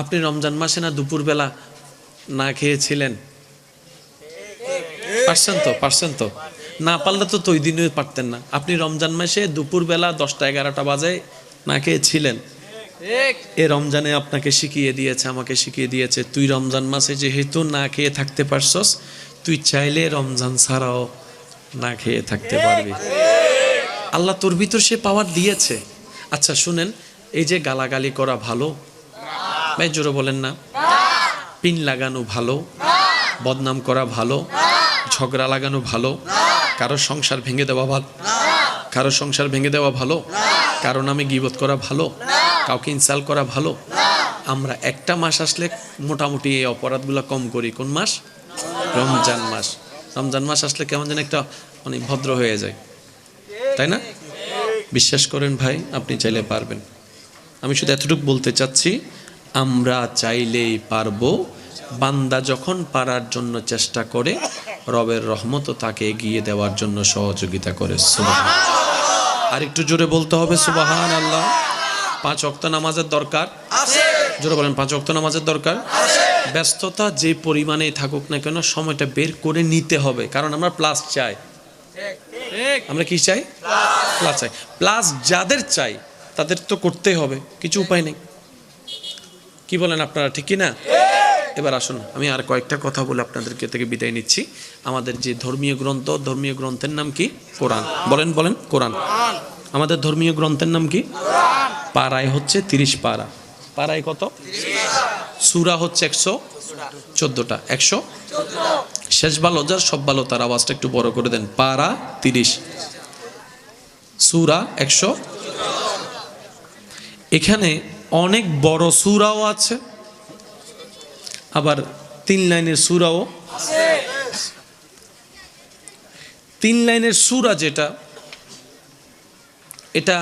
আপনি রমজান মাসে না দুপুরবেলা না খেয়েছিলেন? পারছেন তো পারছেন তো? না পারলে তো ওই দিনই পারতেন না। আপনি রমজান মাসে দুপুরবেলা দশটা এগারোটা বাজে না খেয়েছিলেন? এ রমজানে আপনাকে শিখিয়ে দিয়েছে, আমাকে শিখিয়ে দিয়েছে, তুই রমজান মাসে যেহেতু না খেয়ে থাকতে পারছস, তুই চাইলে রমজান ছাড়াও না খেয়ে থাকতে পারবি। আল্লাহ তোর ভিতর সে পাওয়ার দিয়েছে। আচ্ছা শুনেন, এই যে গালাগালি করা ভালো ভাই, জোরে বলেন না। পিন লাগানো ভালো, বদনাম করা ভালো, ঝগড়া লাগানো ভালো, কারও সংসার ভেঙে দেওয়া ভালো, কারও সংসার ভেঙে দেওয়া ভালো, কারও নামে গিবত করা ভালো, কাউকে ইনসাল করা ভালো। আমরা একটা মাস আসলে মোটামুটি এই অপরাধগুলো কম করি। কোন মাস? রমজান মাস। রমজান মাস আসলে কেমন যেন একটা অনেক ভদ্র হয়ে যায়। তাই না? বিশ্বাস করেন ভাই, আপনি চাইলে পারবেন। আমি শুধু এতটুকু বলতে চাচ্ছি আমরা চাইলেই পারব। বান্দা যখন পারার জন্য চেষ্টা করে রবের রহমত তাকে এগিয়ে দেওয়ার জন্য সহযোগিতা করে। আর একটু জোরে বলতে হবে সুবাহান আল্লাহ পাঁচ অক্ত নামাজের দরকার? জোরে বলেন পাঁচ অক্ত নামাজের দরকার? ব্যস্ততা যে পরিমাণে থাকুক না কেন সময়টা বের করে নিতে হবে। কারণ আমরা প্লাস চাই। আমরা কি চাই? প্লাস চাই। প্লাস যাদের চাই তাদের তো করতেই হবে। কিছু উপায় নেই। কি বলেন আপনারা, ঠিক কি না এবার আসুন, আমি আর কয়েকটা কথা বলে আপনাদেরকে থেকে বিদায় নিচ্ছি। আমাদের যে ধর্মীয় গ্রন্থ, ধর্মীয় গ্রন্থের নাম কি? কোরআন। বলেন বলেন, কোরআন। আমাদের ধর্মীয় গ্রন্থের নাম কি? পাড়ায় হচ্ছে তিরিশ পাড়া। পাড়ায় কত? সুরা হচ্ছে একশো চোদ্দোটা। একশো শেষ ভালো, যার সব ভালো, তার আওয়াজটা একটু বড় করে দেন। পারা তিরিশ। সুরা একশো। এখানে অনেক বড় সুরাও আছে, আবার তিন লাইনের সুরাও তিন লাইনের সুরা যেটা, এটা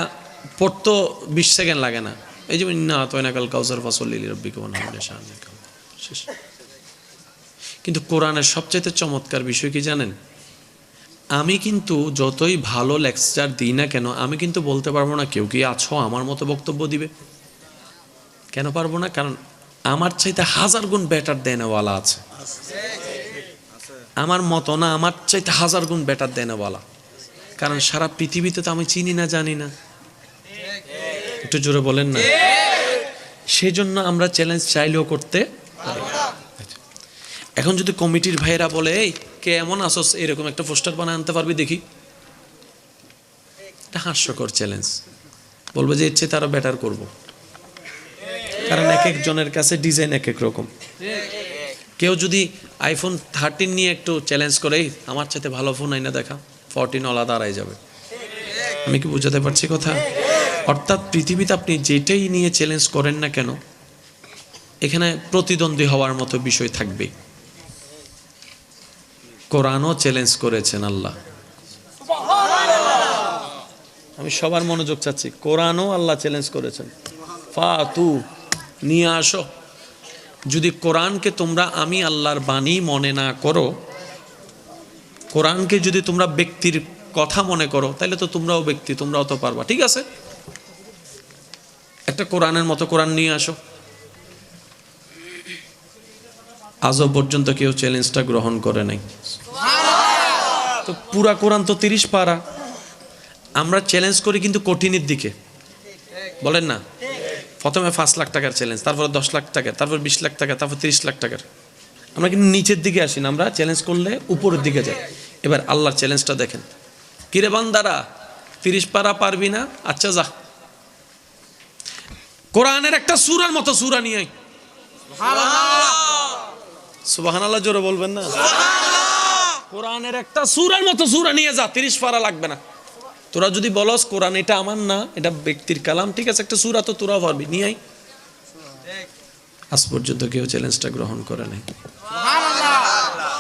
পড়তো বিশ সেকেন্ড লাগে না। এই যে না তয়না কাল কাউসার ফসল লিলি শেষ। কিন্তু কোরআনের সবচাইতে চমৎকার বিষয় কি জানেন? আমি কিন্তু যতই ভালো লেকচার দিই না কেন, আমি কিন্তু বলতে পারব না, কেউ কি আছো, আমার মতো বক্তব্য দিবে? কেন পারব না? কারণ আমার চাইতে হাজার গুণ বেটার দেনেওয়ালা আছে। আমার মতো না, আমার চাইতে হাজার গুণ বেটার দেনেওয়ালা। কারণ সারা পৃথিবীতে তো আমি চিনি না, জানি না। একটু জোরে বলেন না। সেই জন্য আমরা চ্যালেঞ্জ চাইলেও করতে এখন যদি কমিটির ভাইয়েরা বলে, এই, কে এমন আসস, এরকম একটা পোস্টার বানায় আনতে পারবি দেখি? হাস্যকর চ্যালেঞ্জ বলব যে ইচ্ছে তারা বেটার করব। এক একজনের কাছে ডিজাইন এক এক রকম। কেউ যদি আইফোন থার্টিন নিয়ে একটু চ্যালেঞ্জ করে আমার চাইতে ভালো ফোন আইনা দেখা ফোরটিন ওলা দাঁড়াই যাবে। আমি কি বুঝাতে পারছি কথা? অর্থাৎ পৃথিবীতে আপনি যেটাই নিয়ে চ্যালেঞ্জ করেন না কেন, এখানে প্রতিদ্বন্দ্বী হওয়ার মতো বিষয় থাকবে। কোরআনও চ্যালেঞ্জ করেছেন আল্লাহ। আমি সবার মনোযোগ চাচ্ছি, কোরআনও আল্লাহ চ্যালেঞ্জ করেছেন। ফা তু নিয়ে আসো। যদি কোরআনকে তোমরা আমি আল্লাহর বাণী মনে না করো, কোরআনকে যদি তোমরা ব্যক্তির কথা মনে করো তাহলে তো তোমরাও ব্যক্তি, তোমরাও তো পারবা, ঠিক আছে? একটা কোরআনের মতো কোরআন নিয়ে আসো। আজও পর্যন্ত কেউ চ্যালেঞ্জটা গ্রহণ করে নাই। তো পুরা কোরআন তো তিরিশ পারা। আমরা চ্যালেঞ্জ করি কিন্তু কঠিনের দিকে। বলেন না? প্রথমে পাঁচ লাখ টাকার চ্যালেঞ্জ তারপর দশ লাখ টাকা তারপর বিশ লাখ টাকা তারপর তিরিশ লাখ টাকার। আমরা কিন্তু নিচের দিকে আসি না আমরা চ্যালেঞ্জ করলে উপরের দিকে যাই। এবার আল্লাহর চ্যালেঞ্জটা দেখেন। কিরে বান্দারা তিরিশ পারা পারবি না? আচ্ছা যা। কোরআনের একটা সুরার মতো সুরা নিয়ে সুবাহান আল্লাহ জোরে বলবেন না? কোরআনের একটা সুরার মতো সুরা নিয়ে যা তিরিশ পারা লাগবে না। তোরা যদি বলস কোরআন এটা আমার না এটা ব্যক্তির কালাম ঠিক আছে একটা সুরা তো তোরা পারবি নিয়ে আয়। আজ পর্যন্ত কেউ চ্যালেঞ্জটা গ্রহণ করে নাই।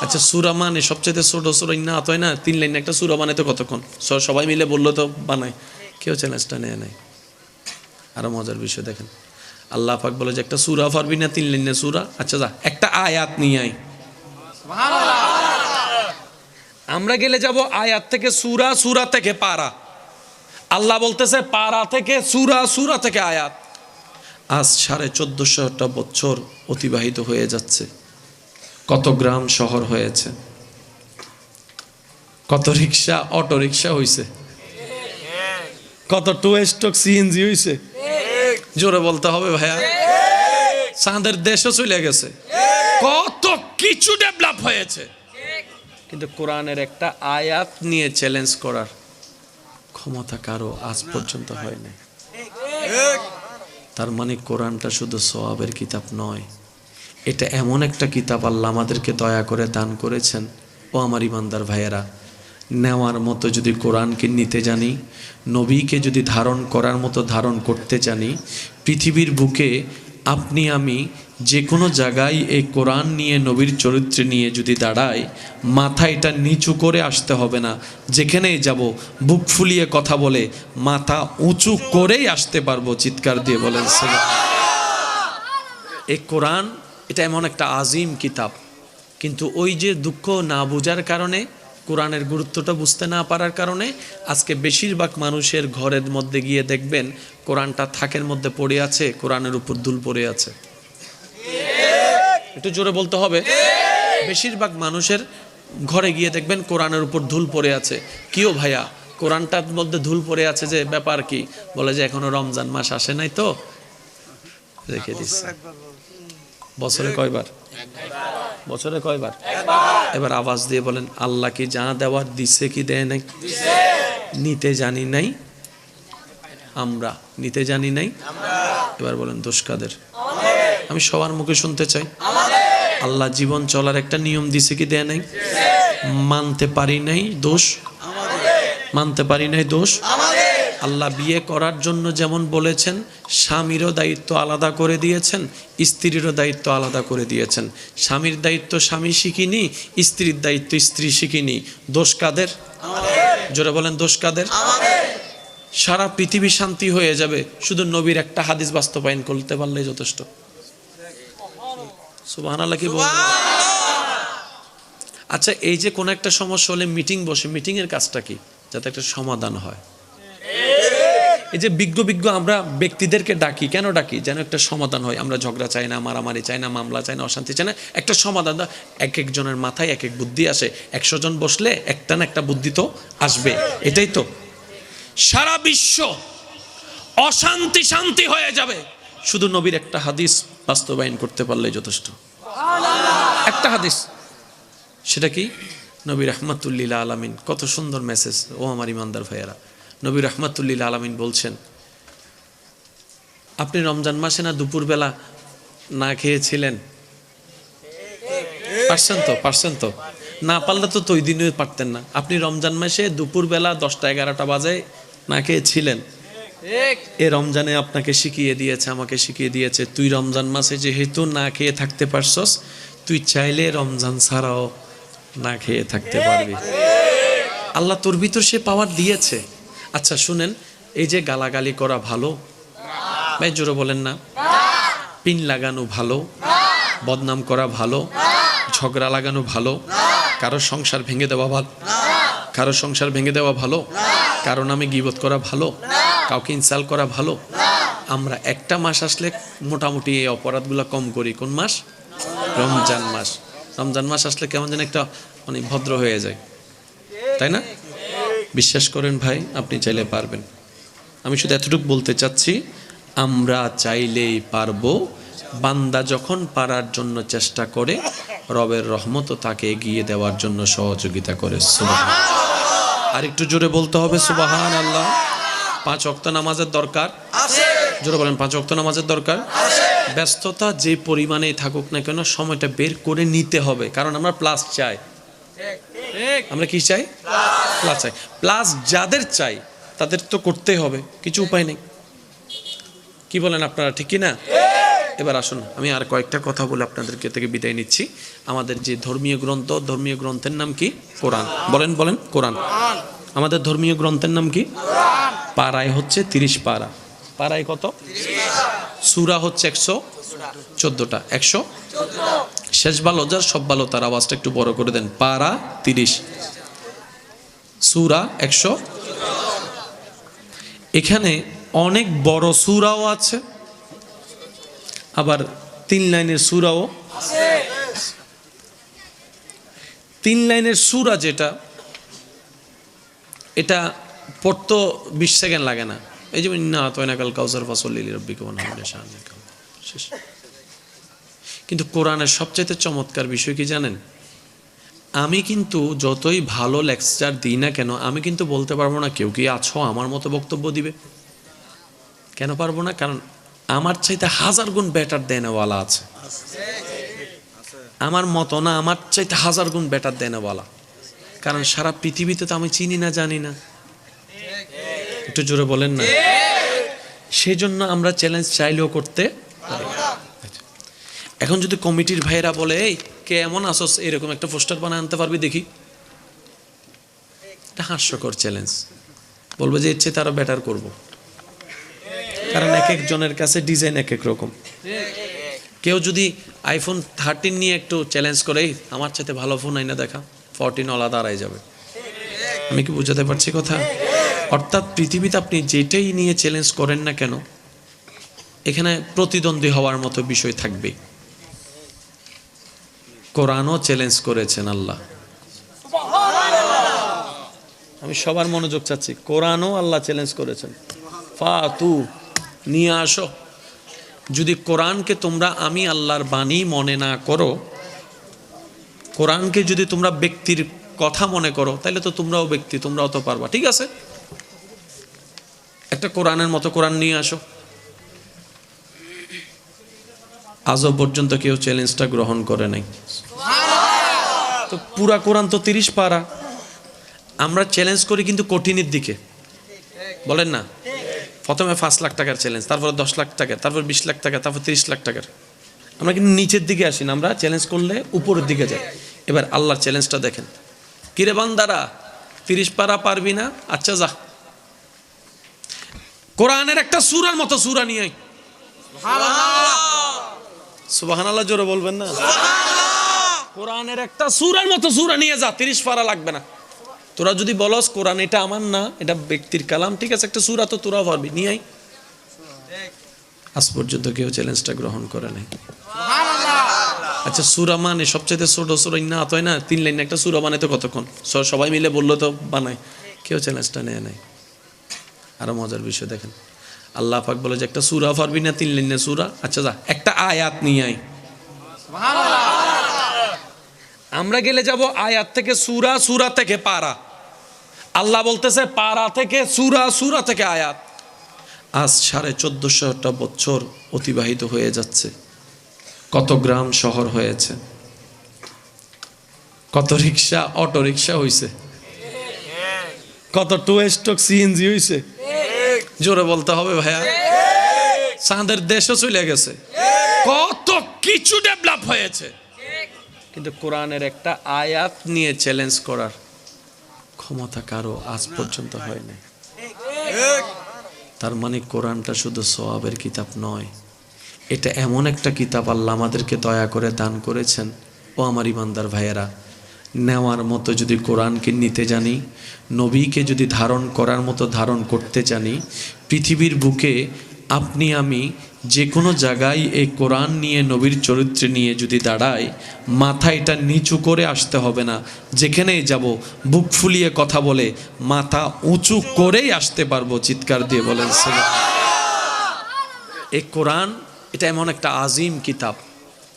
আচ্ছা সুরা মানে সবচেয়ে ছোট সুরা না তো না? তিন লাইন একটা সুরা বানাই তো কতক্ষণ? সবাই মিলে বলল তো বানায়। কেউ চ্যালেঞ্জটা নেয় নাই। আরও মজার বিষয় দেখেন। আল্লাহ পাক বলে যে একটা সুরা পারবি না তিন লাইনে সুরা? আচ্ছা যা একটা আয়াত নিয়ে আয়। আমরা গেলে যাব আয়াত থেকে সুরা সুরা থেকে পারা। আল্লাহ বলতেছে, পারা থেকে সুরা সুরা থেকে আয়াত। আজ সাড়ে চোদ্দশোটা বছর অতিবাহিত হয়ে যাচ্ছে। কত গ্রাম শহর হয়েছে? কত রিক্সা, অটো রিক্সা হয়েছে কত টু সিএনজি হয়েছে জোরে বলতে হবে ভাইয়া। চাঁদের দেশও চলে গেছে। কত কিছু ডেভেলপ হয়েছে। কিন্তু কোরআনের একটা আয়াত নিয়ে চ্যালেঞ্জ করার ক্ষমতা কারও আজ পর্যন্ত হয়নি তার মানে কোরআনটা শুধু সোয়াবের কিতাব নয়, এটা এমন একটা কিতাব আল্লাহ আমাদেরকে দয়া করে দান করেছেন। ও আমার ইমানদার ভাইয়েরা, নেওয়ার মতো যদি কোরআনকে নিতে জানি, নবীকে যদি ধারণ করার মতো ধারণ করতে জানি, পৃথিবীর বুকে আপনি আমি যে কোনো জায়গায় এই কোরআন নিয়ে, নবীর চরিত্রে নিয়ে যদি দাঁড়ায় মাথা এটা নিচু করে আসতে হবে না। যেখানেই যাব, বুক ফুলিয়ে কথা বলে, মাথা উঁচু করেই আসতে পারব, চিৎকার দিয়ে বলেন এই কোরআন, এটা এমন একটা আজিম কিতাব। কিন্তু ওই যে দুঃখ না বোঝার কারণে, কোরআনের গুরুত্বটা বুঝতে না পারার কারণে, আজকে বেশিরভাগ মানুষের ঘরের মধ্যে গিয়ে দেখবেন, কোরআনটা থাকের মধ্যে পড়ে আছে, কোরআনের উপর দুল পড়ে আছে। একটু জোরে বলতে হবে। বেশিরভাগ মানুষের ঘরে গিয়ে দেখবেন কোরআনের উপর ধুল পড়ে আছে। কিও ভাইয়া? কোরআনটার মধ্যে ধুল পড়ে আছে যে ব্যাপার কি? বলে যে এখনও রমজান মাস আসে নাই তো? রেখে দিচ্ছে বছরে কয়বার? বছরে কয়বার? এবার আওয়াজ দিয়ে বলেন, আল্লাহ কি যা দেওয়ার দিচ্ছে কি দেয় নাই? নিতে জানি নাই। আমরা নিতে জানি নাই। এবার বলেন, দোষ কাদের? আমি সবার মুখে শুনতে চাই। আল্লাহ জীবন চলার একটা নিয়ম দিছে কি দেয় নাই? মানতে পারি নাই দোষ? মানতে পারি নাই দোষ? আল্লাহ বিয়ে করার জন্য যেমন বলেছেন, স্বামীরও দায়িত্ব আলাদা করে দিয়েছেন, স্ত্রীরও দায়িত্ব আলাদা করে দিয়েছেন। স্বামীর দায়িত্ব স্বামী শিখিনি, স্ত্রীর দায়িত্ব স্ত্রী শিখিনি। দোষ কাদের? জোরে বলেন, দোষ কাদের? সারা পৃথিবী শান্তি হয়ে যাবে। শুধু নবীর একটা হাদিস বাস্তবায়ন করতে পারলেই যথেষ্ট। কি আচ্ছা এই যে কোনো একটা সমস্যা হলে মিটিং বসে মিটিং এর কাজটা কি? যাতে একটা সমাধান হয়। এই যে বিজ্ঞ বিজ্ঞ আমরা ব্যক্তিদেরকে ডাকি কেন ডাকি? যেন একটা সমাধান হয়। আমরা ঝগড়া চাই না মারামারি চাই না মামলা চাই না অশান্তি চাই না একটা সমাধান এক একজনের মাথায় এক এক বুদ্ধি আসে। একশো জন বসলে একটা না একটা বুদ্ধি তো আসবে। এটাই তো। সারা বিশ্ব অশান্তি শান্তি হয়ে যাবে। শুধু নবীর একটা হাদিস বাস্তবায়ন করতে পারলেই যথেষ্ট। একটা হাদিস, সেটা কি? নবী রহমাতুল্লিল আলামিন, কত সুন্দর মেসেজ ও আমার ইমানদার ভাইয়ারা, নবী রহমাতুল্লিল আলামিন বলছেন, আপনি রমজান মাসে না দুপুরবেলা না খেয়েছিলেন? পারছেন তো পারছেন তো? না পারলে তো তো ওই দিনে পারতেন না। আপনি রমজান মাসে দুপুরবেলা দশটা এগারোটা বাজে না খেয়েছিলেন? এ রমজানে আপনাকে শিখিয়ে দিয়েছে আমাকে শিখিয়ে দিয়েছে তুই রমজান মাসে যেহেতু না খেয়ে থাকতে পারছস তুই চাইলে রমজান ছাড়াও না খেয়ে থাকতে পারবি। আল্লাহ তোর ভিতর সে পাওয়ার দিয়েছে। আচ্ছা শুনেন এই যে গালাগালি করা ভালো? ভাই জোরে বলেন না। পিন লাগানো ভালো? বদনাম করা ভালো? ঝগড়া লাগানো ভালো? কারও সংসার ভেঙে দেওয়া ভালো? কারও সংসার ভেঙে দেওয়া ভালো? কারও নামে গিবত করা ভালো? কাউকে ইনসাল করা ভালো? আমরা একটা মাস আসলে মোটামুটি এই অপরাধগুলো কম করি। কোন মাস? রমজান মাস। রমজান মাস আসলে কেমন যেন একটা মানে ভদ্র হয়ে যায়। তাই না? বিশ্বাস করেন ভাই, আপনি চাইলে পারবেন। আমি শুধু এতটুকু বলতে চাচ্ছি, আমরা চাইলেই পারব। বান্দা যখন পারার জন্য চেষ্টা করে, রবের রহমত তাকে এগিয়ে দেওয়ার জন্য সহযোগিতা করে। সুবহান আর একটু জোরে বলতে হবে সুবাহান আল্লাহ পাঁচ অক্ত নামাজের দরকার? জোরে বলেন পাঁচ অক্ত নামাজের দরকার? ব্যস্ততা যে পরিমাণে থাকুক না কেন সময়টা বের করে নিতে হবে। কারণ আমরা প্লাস চাই। আমরা কি চাই? প্লাস চাই। প্লাস যাদের চাই তাদের তো করতেই হবে। কিছু উপায় নেই। কি বলেন আপনারা ঠিক কি না? এবার আসুন আমি আর কয়েকটা কথা বলে আপনাদেরকে থেকে বিদায় নিচ্ছি। আমাদের যে ধর্মীয় গ্রন্থ ধর্মীয় গ্রন্থের নাম কি? কোরআন। বলেন বলেন কোরআন। আমাদের ধর্মীয় গ্রন্থের নাম কি? পাড়ায় হচ্ছে তিরিশ পাড়া। পাড়ায় কত? সুরা হচ্ছে একশো চোদ্দটা। একশো শেষ ভালো যার সব ভালো, তার আওয়াজটা একটু বড় করে দেন। পাড়া তিরিশ। সুরা একশো। এখানে অনেক বড় সুরাও আছে, আবার তিন লাইনের সুরাও তিন লাইনের সুরা যেটা, এটা পড়তো বিশ সেকেন্ড লাগে না। এই যেমন না তো কাল কাউসার ফসল লিলি রব্বি কেমন কিন্তু কোরআনের সবচাইতে চমৎকার বিষয় কি জানেন? আমি কিন্তু যতই ভালো লেকচার দিই না কেন, আমি কিন্তু বলতে পারব না কেউ কি আছো আমার মতো বক্তব্য দিবে। কেন পারব না? কারণ আমার চাইতে হাজার গুণ বেটার দেনেওয়ালা আছে। আমার মতো না, আমার চাইতে হাজার গুণ বেটার দেনেওয়ালা। কারণ সারা পৃথিবীতে তো আমি চিনি না, জানি না। একটু জোরে বলেন না। সেই জন্য আমরা চ্যালেঞ্জ চাইলেও করতে। এখন যদি কমিটির ভাইয়েরা বলে, এই, কে এমন আসস, এরকম একটা পোস্টার বানায় আনতে পারবি দেখি। এটা হাস্যকর চ্যালেঞ্জ বলব যে ইচ্ছে তারা বেটার করব। কারণ এক একজনের কাছে ডিজাইন এক এক রকম। কেউ যদি আইফোন থার্টিন নিয়ে একটু চ্যালেঞ্জ করে আমার সাথে ভালো ফোন আইনা দেখা। ফোরটিন ওলা দাঁড়ায় যাবে। আমি কি বুঝাতে পারছি কথা? অর্থাৎ পৃথিবীতে আপনি যেটাই নিয়ে চ্যালেঞ্জ করেন না কেন এখানে প্রতিদ্বন্দ্বী হওয়ার মতো বিষয় থাকবে কোরআনও চ্যালেঞ্জ করেছেন আল্লাহ। আমি সবার মনোযোগ চাচ্ছি। কোরআনও আল্লাহ চ্যালেঞ্জ করেছেন। ফা তু নিয়ে আসো। যদি কোরআনকে তোমরা আমি আল্লাহর বাণী মনে না করো কোরআনকে যদি তোমরা ব্যক্তির কথা মনে করো তাহলে তো তোমরাও ব্যক্তি তোমরাও তো পারবা। ঠিক আছে? একটা কোরআনের মতো কোরআন নিয়ে আসো। আজও পর্যন্ত কেউ চ্যালেঞ্জটা গ্রহণ করে নাই। তো পুরা কোরআন তো তিরিশ পারা। আমরা চ্যালেঞ্জ করি কিন্তু কঠিনের দিকে। বলেন না? প্রথমে পাঁচ লাখ টাকার চ্যালেঞ্জ তারপর দশ লাখ টাকার, তারপর বিশ লাখ টাকা তারপর তিরিশ লাখ টাকার। আমরা কিন্তু নিচের দিকে আসি না, আমরা চ্যালেঞ্জ করলে উপরের দিকে যাই। এবার আল্লাহর চ্যালেঞ্জটা দেখেন। কিরে বান্দারা, তিরিশ পারা পারবি না? আচ্ছা যা। কোরআনের একটা সুরার মতো সুরা নিয়ে সুবাহান আল্লাহ জোরে বলবেন না? কোরআনের একটা সুরার মতো সুরা নিয়ে যা তিরিশ পারা লাগবে না। তোরা যদি বলস কোরআন এটা আমার না এটা ব্যক্তির কালাম ঠিক আছে একটা সুরা তো তোরা পারবি নিয়ে আয়। আজ পর্যন্ত কেউ চ্যালেঞ্জটা গ্রহণ করে নাই। আচ্ছা সুরা মানে সবচেয়ে ছোট সুরা না হয় না তিন লাইন একটা সুরা বানাইতে কতক্ষণ? স- সবাই মিলে বলল তো বানায়। কেউ চ্যালেঞ্জটা নেয় নাই। আরও মজার বিষয় দেখেন। আল্লাহ পাক বলে যে একটা সুরা পারবি না তিন লাইনে সুরা? আচ্ছা যা একটা আয়াত নিয়ে আয়। আমরা গেলে যাব আয়াত থেকে সুরা সুরা থেকে পারা। আল্লাহ বলতেছে পারা থেকে সুরা সুরা থেকে আয়াত। আজ সাড়ে চোদ্দশোটা বছর অতিবাহিত হয়ে যাচ্ছে। কত গ্রাম শহর হয়েছে? কত রিক্সা অটো রিক্সা হয়েছে কত টু স্টক সিএনজি হয়েছে জোরে বলতে হবে ভাইয়া। চাঁদের দেশও চলে গেছে। কত কিছু ডেভেলপ হয়েছে। কিন্তু কোরআনের একটা আয়াত নিয়ে চ্যালেঞ্জ করার ক্ষমতা কারও আজ পর্যন্ত হয়নি তার মানে কোরআনটা শুধু সোয়াবের কিতাব নয়, এটা এমন একটা কিতাব আল্লাহ আমাদেরকে দয়া করে দান করেছেন। ও আমার ইমানদার ভাইয়েরা নেওয়ার মতো যদি কোরআনকে নিতে জানি, নবীকে যদি ধারণ করার মতো ধারণ করতে জানি, পৃথিবীর বুকে আপনি আমি যে কোনো জায়গায় এই কোরআন নিয়ে, নবীর চরিত্রে নিয়ে যদি দাঁড়াই, মাথা এটা নিচু করে আসতে হবে না। যেখানেই যাব, বুক ফুলিয়ে কথা বলে, মাথা উঁচু করেই আসতে পারব, চিৎকার দিয়ে বলেন এই কোরআন, এটা এমন একটা আজিম কিতাব।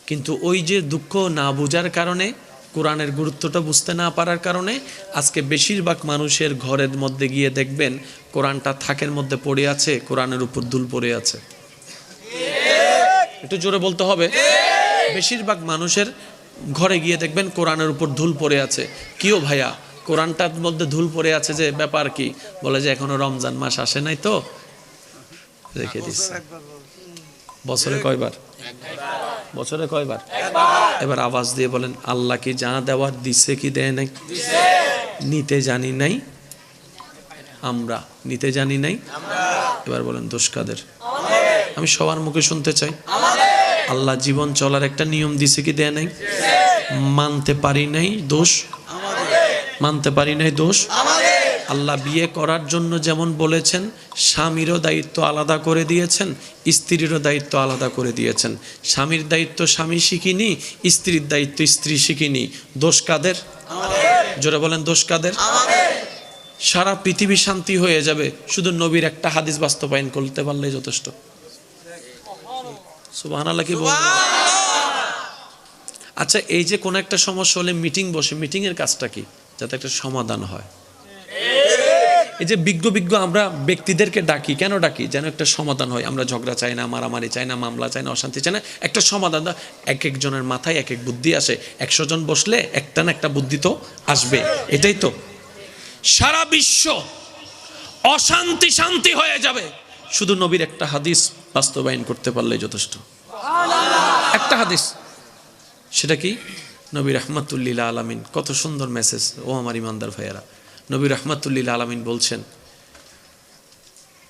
কিন্তু ওই যে দুঃখ না বোঝার কারণে কোরআনের গুরুত্বটা বুঝতে না পারার কারণে আজকে বেশিরভাগ মানুষের ঘরের মধ্যে গিয়ে দেখবেন কোরআনটা থাকের মধ্যে পড়ে আছে, কোরআনের উপর দুল পড়ে আছে। একটু জোরে বলতে হবে, বেশিরভাগ মানুষের ঘরে গিয়ে দেখবেন কোরআনের উপর ধুল পড়ে আছে। কিও ভাইয়া, কোরআনটার মধ্যে ধুল পড়ে আছে যে ব্যাপার কি? বলে যে এখনও রমজান মাস আসে নাই তো? রেখে দিচ্ছে বছরে কয়বার? বছরে কয়বার? এবার আওয়াজ দিয়ে বলেন আল্লাহ কি যা দেওয়ার দিচ্ছে কি দেয় নাই? নিতে জানি নাই। আমরা নিতে জানি নাই। এবার বলেন দোষ কাদের? আমি সবার মুখে শুনতে চাই। আল্লাহ জীবন চলার একটা নিয়ম দিছে কি দেয় নাই? মানতে পারি নাই দোষ? মানতে পারি নাই দোষ? আল্লাহ বিয়ে করার জন্য যেমন বলেছেন স্বামীরও দায়িত্ব আলাদা করে দিয়েছেন স্ত্রীরও দায়িত্ব আলাদা করে দিয়েছেন। স্বামীর দায়িত্ব স্বামী শিখিনি স্ত্রীর দায়িত্ব স্ত্রী শিখিনি। দোষ কাদের? জোরে বলেন দোষ কাদের? সারা পৃথিবী শান্তি হয়ে যাবে শুধু নবীর একটা হাদিস বাস্তবায়ন করতে পারলেই যথেষ্ট। সুবহানাল্লাহ কি বলব? আচ্ছা এই যে কোনো একটা সমস্যা হলে মিটিং বসে মিটিং এর কাজটা কি? যাতে একটা সমাধান হয়। এই যে বিজ্ঞ বিজ্ঞ আমরা ব্যক্তিদেরকে ডাকি, কেন ডাকি? যেন একটা সমাধান হয়। আমরা ঝগড়া চাই না, মারামারি চাই না, মামলা চাই না, অশান্তি চাই না, একটা সমাধান এক একজনের মাথায় এক এক বুদ্ধি আসে। একশো জন বসলে একটা না একটা বুদ্ধি তো আসবে। এটাই তো। সারা বিশ্ব অশান্তি শান্তি হয়ে যাবে। শুধু নবীর একটা হাদিস বাস্তবায়ন করতে পারলেই যথেষ্ট। একটা হাদিস। সেটা কি? নবী রহমাতুল্লিল আলামিন, কত সুন্দর মেসেজ। ও আমার ইমানদার ভাইয়েরা। নবী রহমাতুল্লিল আলমিন বলছেন